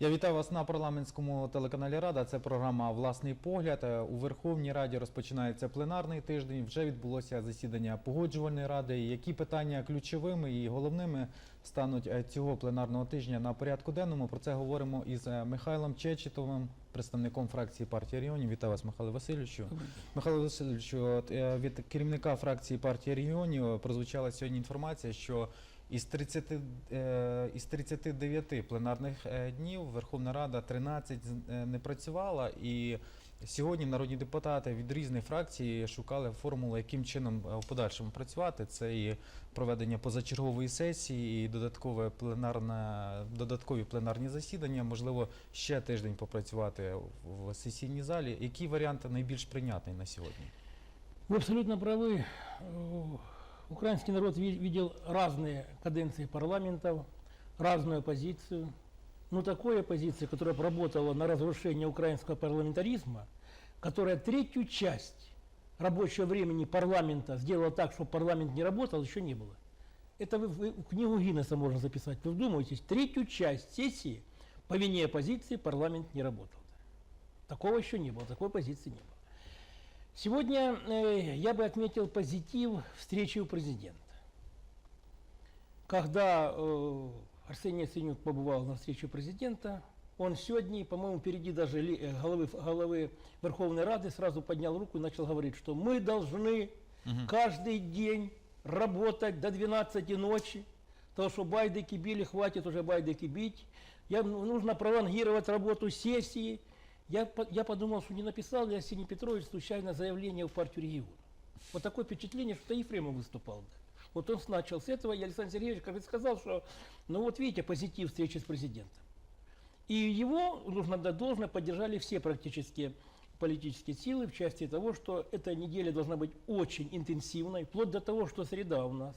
Я вітаю вас на парламентському телеканалі Рада. Це програма Власний погляд. Е, У Верховній Раді розпочинається пленарний тиждень. Вже відбулося засідання погоджувальної ради. Які питання ключовими і головними стануть е, цього пленарного тижня на порядку денному? Про це говоримо із е, Михайлом Чечетовим, представником фракції партії регіонів. Вітаю вас, Михайло Васильовичу. Михайло Васильовичу, від керівника фракції партії регіонів прозвучала сьогодні інформація, що із 30, е, із 39 пленарних е, днів Верховна Рада 13 з- е, не працювала, і сьогодні народні депутати від різних фракцій шукали формулу, яким чином в подальшому працювати. Це і проведення позачергової сесії, і додаткове пленарне, додаткові пленарні засідання, можливо, ще тиждень попрацювати в сесійній залі. Який варіант найбільш прийнятний на сьогодні? Вы абсолютно правы. Украинский народ ви- видел разные каденции парламентов, разную оппозицию. Но такой оппозиции, которая бы работала на разрушение украинского парламентаризма, которая третью часть рабочего времени парламента сделала так, чтобы парламент не работал, еще не было. Это вы, вы книгу Гиннесса можно записать. Вы вдумайтесь, третью часть сессии по вине оппозиции парламент не работал. Такого еще не было, такой позиции не было. Сегодня э, я бы отметил позитив встречи у президента. Когда э, Арсений Яценюк побывал на встрече президента, он сегодня, по-моему, впереди даже э, головы, головы Верховной Рады сразу поднял руку и начал говорить, что мы должны каждый день работать до 12 ночи, потому что байдыки били, хватит уже байдыки бить. Я, ну, нужно пролонгировать работу сессии. Я, я подумал, что не написал ли Арсений Петрович случайно заявление в партию региона. Вот такое впечатление, что Ефремов выступал. да. Вот он начал с этого, и Александр Сергеевич, как сказал, что, ну вот видите, позитив встречи с президентом. И его, нужно дать должное, поддержали все практически политические силы в части того, что эта неделя должна быть очень интенсивной, вплоть до того, что среда у нас.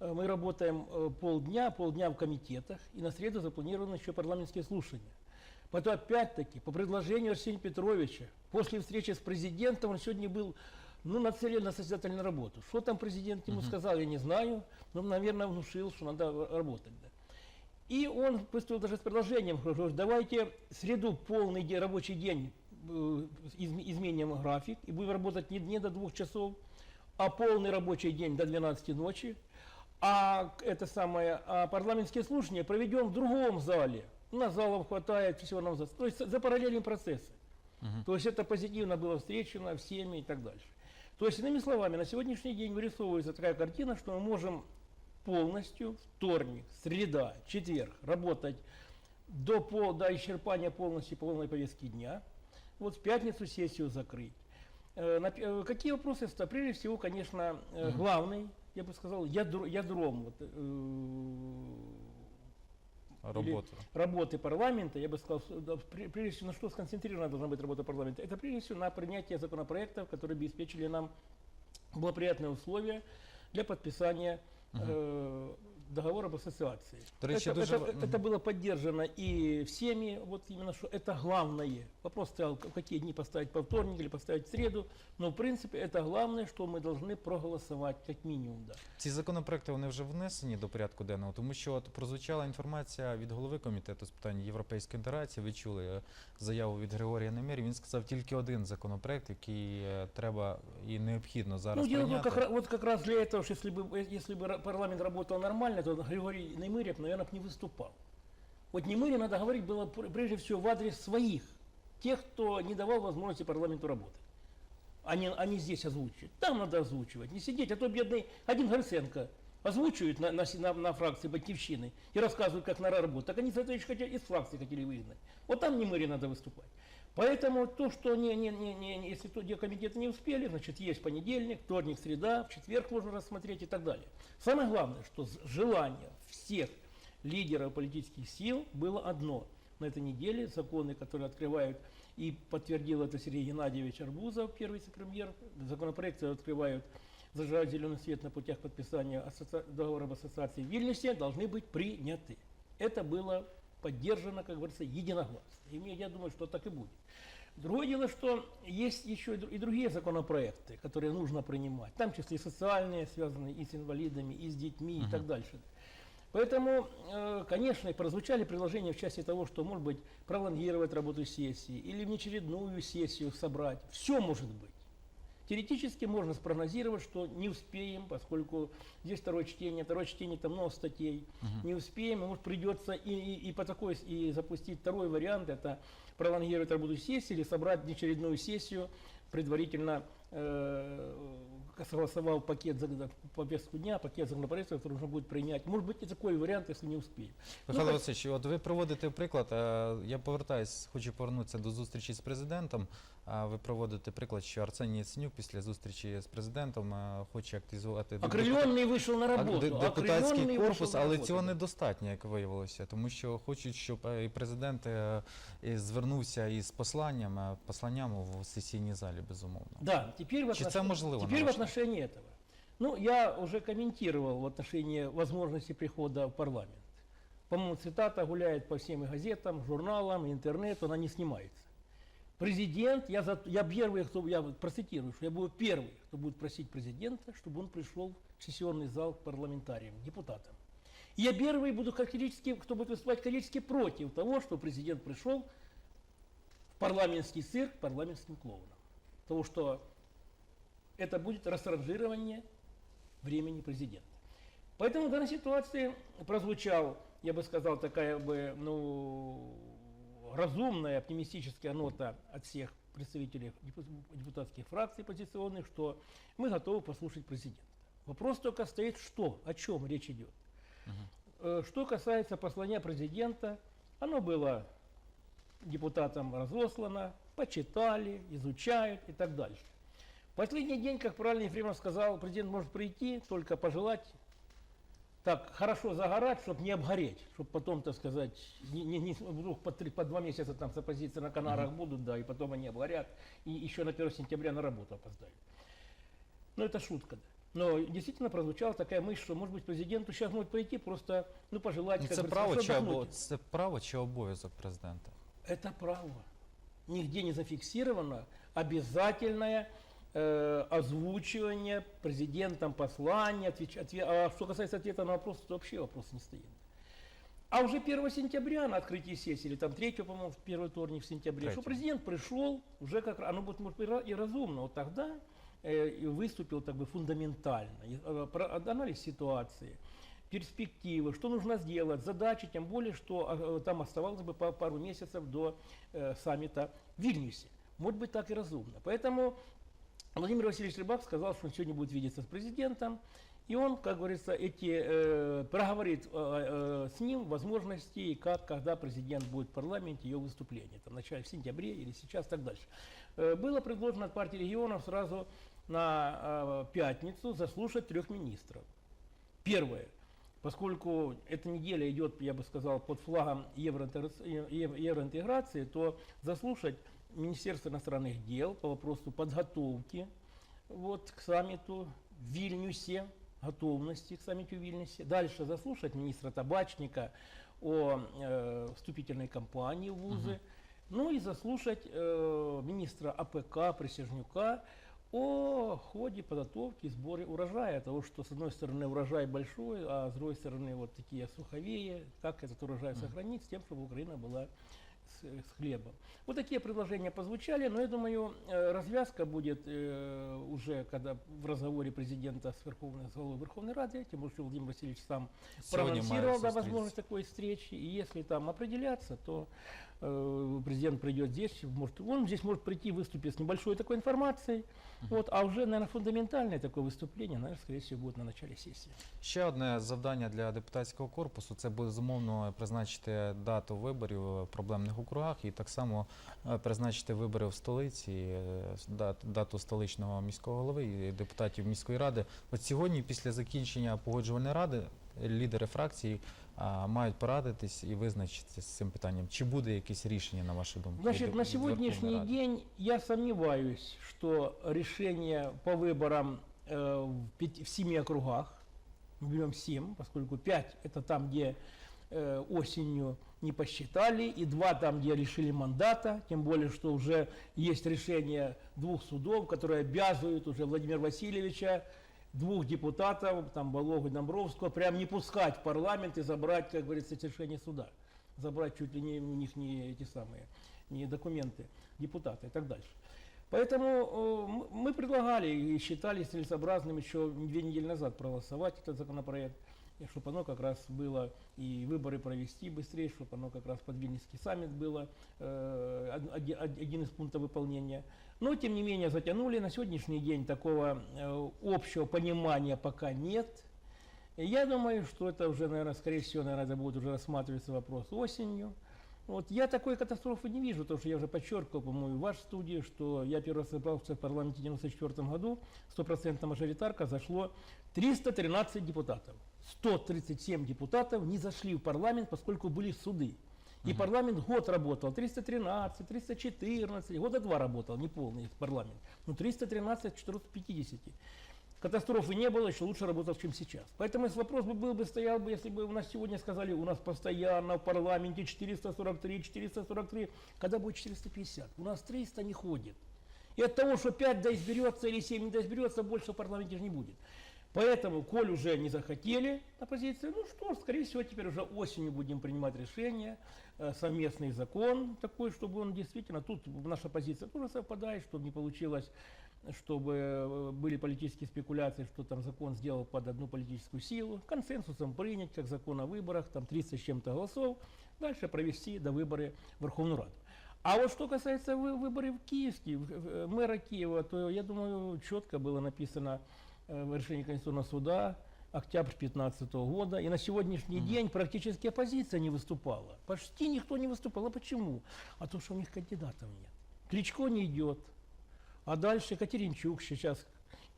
Э, Мы работаем э, полдня, полдня в комитетах, и на среду запланированы еще парламентские слушания. Потом опять-таки, по предложению Арсения Петровича, после встречи с президентом, он сегодня был ну, нацелен на созидательную работу. Что там президент ему сказал, я не знаю, но, наверное, внушил, что надо работать. да. И он выступил даже с предложением, говорит, давайте среду полный день, рабочий день э, изм- изменим график и будем работать не, не до двух часов, а полный рабочий день до 12 ночи. А это самое, а парламентские слушания проведем в другом зале. У нас залов хватает, всего нам за... То есть за параллельные процессы. То есть это позитивно было встречено всеми и так дальше. То есть, иными словами, на сегодняшний день вырисовывается такая картина, что мы можем полностью вторник, среда, четверг работать до, пол, до исчерпания полностью полной повестки дня. Вот в пятницу сессию закрыть. Э, на э, какие вопросы стоят? Прежде всего, конечно, э, главный, я бы сказал, ядро, ядром вот, э, Роботу. работы парламента, я бы сказал, прежде всего, на что сконцентрирована должна быть работа парламента? Это прежде всего на принятие законопроектов, которые обеспечили нам благоприятные условия для подписания э, договора об ассоциации. До речі, это, дуже это- ва- мгм. это было поддержано и всеми, вот именно что это главное. Вопрос стоял, в какие дни поставить по вторник или поставить в среду, но в принципе это главное, что мы должны проголосовать, как минимум, да. Ці законопроекти вони вже внесені до порядку денного, тому що от прозвучала інформація від голови комітету з питань європейської інтеграції. Ви чули е, заяву від Григорія Немирі. Він сказав тільки один законопроект, який е, треба і необхідно зараз Ну, дело было прийняти. как, ра- вот как раз для этого, что если бы, э, если бы ра- парламент работал нормально, То Григорий Немырев, наверное, бы не выступал. Вот Немыре надо говорить было пр- прежде всего в адрес своих, тех, кто не давал возможности парламенту работать. Они, они здесь озвучивают. Там надо озвучивать, не сидеть, а то бедный один Гриценко озвучивает на, на, на, фракции Батьковщины и рассказывают, как надо работать. Так они, Сатович, хотели, из фракции хотели выгнать. Вот там Немыре надо выступать. Поэтому то, что не, не, не, не, если то, где комитеты не успели, значит, есть понедельник, вторник, среда, в четверг можно рассмотреть и так далее. Самое главное, что желание всех лидеров политических сил было одно. На этой неделе законы, которые открывают, и подтвердил это Сергей Геннадьевич Арбузов, первый вице-премьер, законопроекты открывают, зажигают зеленый свет на путях подписания договора об ассоциации в Вильнюсе, должны быть приняты. Это было поддержано, как говорится, единогласно. И мне, я думаю, что так и будет. Другое дело, что есть еще и дру- и другие законопроекты, которые нужно принимать, в том числе и социальные, связанные и с инвалидами, и с детьми, и так дальше. Поэтому, э, конечно, прозвучали предложения в части того, что, может быть, пролонгировать работу сессии или внеочередную сессию собрать. Все может быть. Теоретически можно спрогнозировать, что не успеем, поскольку здесь второе чтение, второе чтение там много статей, не успеем, и может придется и, и, и по такой и запустить второй вариант, это пролонгировать работу сессии или собрать внеочередную сессию, предварительно согласовал пакет за- повестку дня, пакет законопроектов, который нужно будет принять. Может быть и такой вариант, если не успеем. Михайло Ну, Васильович, от ви проводите приклад. е, Я повертаюсь, хочу повернутися до зустрічі з президентом. А ви проводите приклад, що Арсеній Яценюк після зустрічі з президентом е, хоче активізувати деп- Окрыленный вышел на а, работу. де- депутатський окрыленный корпус, вышел на але работу, цього да. недостатньо, як виявилося, тому що хочуть, щоб е, і президент е, і звернувся із посланням, е, посланням в сесійній залі, безумовно. Да, теперь в, отнош- можливо, теперь в отношении этого. Ну, я уже комментировал в отношении возможности прихода в парламент. По-моему, цитата гуляет по всем газетам, журналам, интернету, она не снимается. Президент, я, за, я первый, кто, я процитирую, что я буду первый, кто будет просить президента, чтобы он пришел в сессионный зал к парламентариям, депутатам. И я первый буду категорически, кто будет выступать категорически против того, что президент пришел в парламентский цирк парламентским клоуном. Потому что это будет расранжирование времени президента. Поэтому в данной ситуации прозвучал, я бы сказал, такая бы, ну, разумная, оптимистическая нота от всех представителей депу- депутатских фракций оппозиционных, что мы готовы послушать президента. Вопрос только стоит, что, о чем речь идет. Э, Что касается послания президента, оно было депутатам разослано, почитали, изучают и так дальше. Последний день, как правильно Ефремов сказал, президент может прийти, только пожелать так хорошо загорать, чтобы не обгореть, чтобы потом, так сказать, не, не- не- вдруг по, три, по два месяца там с оппозицией на Канарах будут, да, и потом они обгорят, и еще на 1 сентября на работу опоздают. Ну, это шутка, да. Но действительно прозвучала такая мысль, что, может быть, президенту сейчас может прийти просто, ну, пожелать, Ну, Це говорится, право чи це право чи обов'язок президента? Это право. Нигде не зафиксировано обязательное э, озвучивание президентом послания. отвеч- отве- а что касается ответа на вопрос, то вообще вопрос не стоит. А уже 1 сентября на открытии сессии, или там 3, по-моему, в первый вторник в сентябре, что президент пришел, уже как оно будет может, и ра- и разумно, вот тогда э, и выступил так бы фундаментально, э, про- анализ ситуации, перспективы, что нужно сделать, задачи, тем более, что э, там оставалось бы пару месяцев до э, саммита в Вильнюсе. Может быть так и разумно. Поэтому Владимир Васильевич Рыбак сказал, что он сегодня будет видеться с президентом, и он, как говорится, эти, э, проговорит э, э, с ним возможности, как, когда президент будет в парламенте, ее выступление, там, начале, в сентябре или сейчас, так дальше. Э, было предложено от партии регионов сразу на э, пятницу заслушать трех министров. Первое, поскольку эта неделя идет, я бы сказал, под флагом ев- евроинтеграции, то заслушать Министерство иностранных дел по вопросу подготовки вот, к саммиту в Вильнюсе, готовности к саммиту в Вильнюсе. Дальше заслушать министра Табачника о э, вступительной кампании в вузы. Ну и заслушать э, министра АПК Присяжнюка о ходе подготовки и сборе урожая. Того, что с одной стороны урожай большой, а с другой стороны вот такие суховеи. Как этот урожай сохранить с тем, чтобы Украина была с, с хлебом. Вот такие предложения позвучали, но я думаю, э, развязка будет э, уже, когда в разговоре президента с, Верховной, с главой Верховной Рады, тем более, что Владимир Васильевич сам Сьогодні має проанонсировал да, зустрітися. возможность такой встречи, и если там определяться, то э, президент придет здесь, может, он здесь может прийти выступить с небольшой такой информацией, вот, а уже, наверное, фундаментальное такое выступление, наверное, скорее всего, будет на начале сессии. Ще одне завдання для депутатського корпусу це безумовно призначити дату виборів в проблемних округах і так само е, призначити вибори в столиці, дату столичного міського голови і депутатів міської ради. От сьогодні, після закінчення погоджувальної ради, лідери фракцій а, мають порадитись і визначитися з цим питанням. Чи буде якесь рішення на вашу думку? Значит, від- на від Верховної сегодняшний Ради? день я сомневаюсь, что решение по выборам э, в, пяти- в семи округах, мы берем семь, поскольку пять это там, где э, осенью не посчитали, и два там, где решили мандата, тем более, что уже есть решение двух судов, которые обязывают уже Владимира Васильевича двух депутатов, там Балогу Домбровского, прям не пускать в парламент и забрать, как говорится, решение суда. Забрать чуть ли не у них не эти самые, не документы депутата и так дальше. Поэтому э, мы предлагали и считали целесообразным еще две недели назад проголосовать этот законопроект, чтобы оно как раз было и выборы провести быстрее, чтобы оно как раз под Вильнюсский саммит было э, од- оди- од- один из пунктов выполнения. Но, тем не менее, затянули. На сегодняшний день такого э, общего понимания пока нет. Я думаю, что это уже, наверное, скорее всего, наверное, будет уже рассматриваться вопрос осенью. Вот я такой катастрофы не вижу, потому что я уже подчеркивал, по-моему, в вашей студии, что я первый раз собрался в парламенте в 1994 году, стопроцентная мажоритарка, зашло 313 депутатов. 137 депутатов не зашли в парламент, поскольку были суды. И парламент год работал, 313, 314, года два работал, не полный парламент. Ну, 313 к 450. Катастрофы не было, еще лучше работал, чем сейчас. Поэтому если вопрос бы был бы, стоял бы, если бы у нас сегодня сказали, у нас постоянно в парламенте 443, 443, когда будет 450? У нас 300 не ходит. И от того, что 5 да изберется или 7 не да изберется, больше в парламенте же не будет. Поэтому, коль уже не захотели оппозиции, ну что, скорее всего, теперь уже осенью будем принимать решение, э, совместный закон такой, чтобы он действительно, тут наша позиция тоже совпадает, чтобы не получилось, чтобы э, были политические спекуляции, что там закон сделал под одну политическую силу, консенсусом принять, как закон о выборах, там 300 с чем-то голосов, дальше провести до выборы Верховную Раду. А вот что касается вы- выборов в Киевский, в- мэра Киева, то я думаю, четко было написано э, в решении Конституционного суда октябрь 2015 года, и на сегодняшний день практически оппозиция не выступала. Почти никто не выступал. А почему? А то, что у них кандидатов нет. Кличко не идет, а дальше Катеринчук сейчас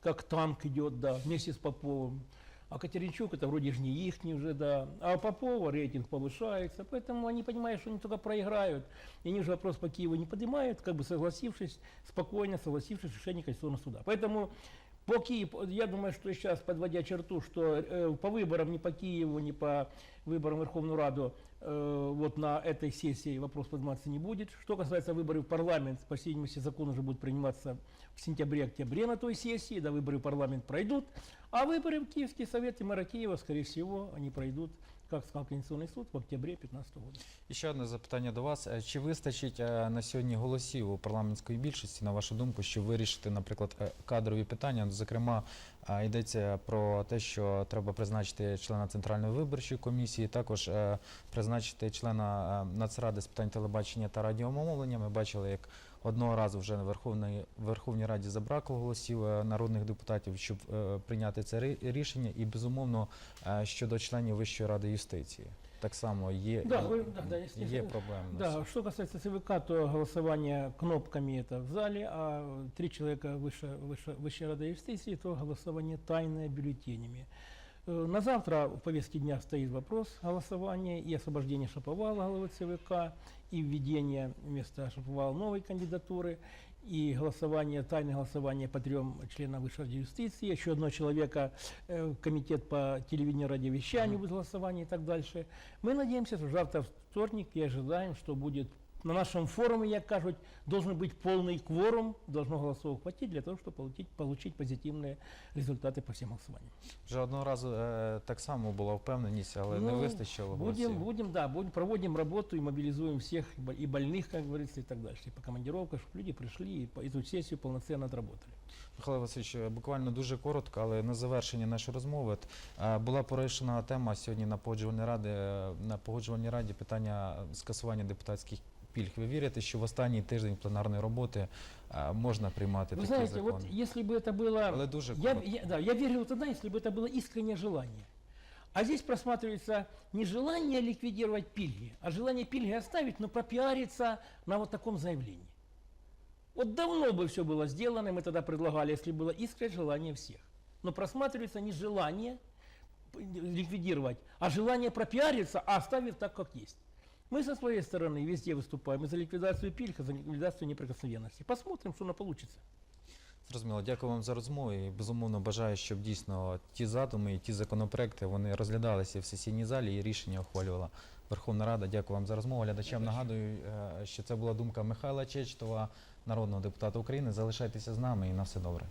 как танк идет, да, вместе с Поповым. А Катеринчук это вроде же не их уже, да. А у Попова рейтинг повышается, поэтому они понимают, что они только проиграют. И они уже вопрос по Киеву не поднимают, как бы согласившись, спокойно согласившись с решением Конституционного суда. Поэтому по Киеву, я думаю, что сейчас, подводя черту, что э, по выборам ни по Киеву, ни по выборам Верховную Раду э, вот на этой сессии вопрос подниматься не будет. Что касается выборов в парламент, по всей видимости, закон уже будет приниматься в сентябре-октябре на той сессии, да, выборы в парламент пройдут. А выборы в Киевский совет и мэра Киева, скорее всего, они пройдут, как сказал Конституционный суд, в октябре 2015 года. І ще одне запитання до вас. Е, Чи вистачить е, на сьогодні голосів у парламентської більшості, на вашу думку, щоб вирішити, наприклад, е, кадрові питання? Зокрема, е, йдеться про те, що треба призначити члена Центральної виборчої комісії, також е, призначити члена Нацради з питань телебачення та радіомовлення. Ми бачили, як одного разу вже на Верховній, Верховній Раді забракло голосів е, народних депутатів, щоб е, прийняти це ри- рішення. І, безумовно, е, щодо членів Вищої ради юстиції. Так само є, Да, ви- да, да, якщо- є проблеми. Да, что касается ЦВК, то голосование кнопками это в зале, а три человека выше, выше, выше Рада юстиции, то голосование тайное бюллетенями. Э, На завтра в повестке дня стоит вопрос голосования и освобождения Шаповала главы ЦВК, и введение вместо Шаповала новой кандидатуры, и голосование, тайное голосование по трем членам Высшей юстиции, еще одного человека э, в комитет по телевидению радиовещанию будет голосование и так дальше. Мы надеемся, что завтра вторник и ожидаем, что будет на нашем форуме, як кажуть, должен быть полный кворум, должно голосов хватить для того, чтобы получить, получить позитивные результаты по всем голосованиям. Вже одного разу е, так само була впевненість, але не Ну, вистачило Будем, голосів. будем, да, будем, проводим работу и мобилизуем всех, и бо- и больных, как говорится, и так дальше, и по командировкам, чтобы люди пришли и по- эту сессию полноценно отработали. Михайло Васильович, е, буквально дуже коротко, але на завершення нашої розмови от, е, була порушена тема сьогодні на погоджувальній раді е, на погоджувальній раді питання скасування депутатських пільг. Ви вірите, що в останній тиждень пленарної роботи е, можна приймати Вы такий знаете, закон? вот если бы это было... Але дуже Я, коротко. я- да, я верил тогда, если бы это было искреннее желание. А здесь просматривается не желание ликвидировать пильги, а желание пильги оставить, но пропиариться на вот таком заявлении. Вот давно бы все было сделано, мы тогда предлагали, если было искреннее желание всех. Но просматривается не желание ликвидировать, а желание пропиариться, а оставив так, как есть. Мы со своей стороны везде выступаем и за ликвидацию пильг, и за ликвидацию неприкосновенности. Посмотрим, что она получится. Зрозуміло, дякую вам за розмову і безумовно бажаю, щоб дійсно ті задуми і ті законопроекти вони розглядалися в сесійній залі і рішення ухвалювала Верховна Рада. Дякую вам за розмову. Глядачам нагадую, е, що це була думка Михайла Чечтова, народного депутата України. Залишайтеся з нами і на все добре.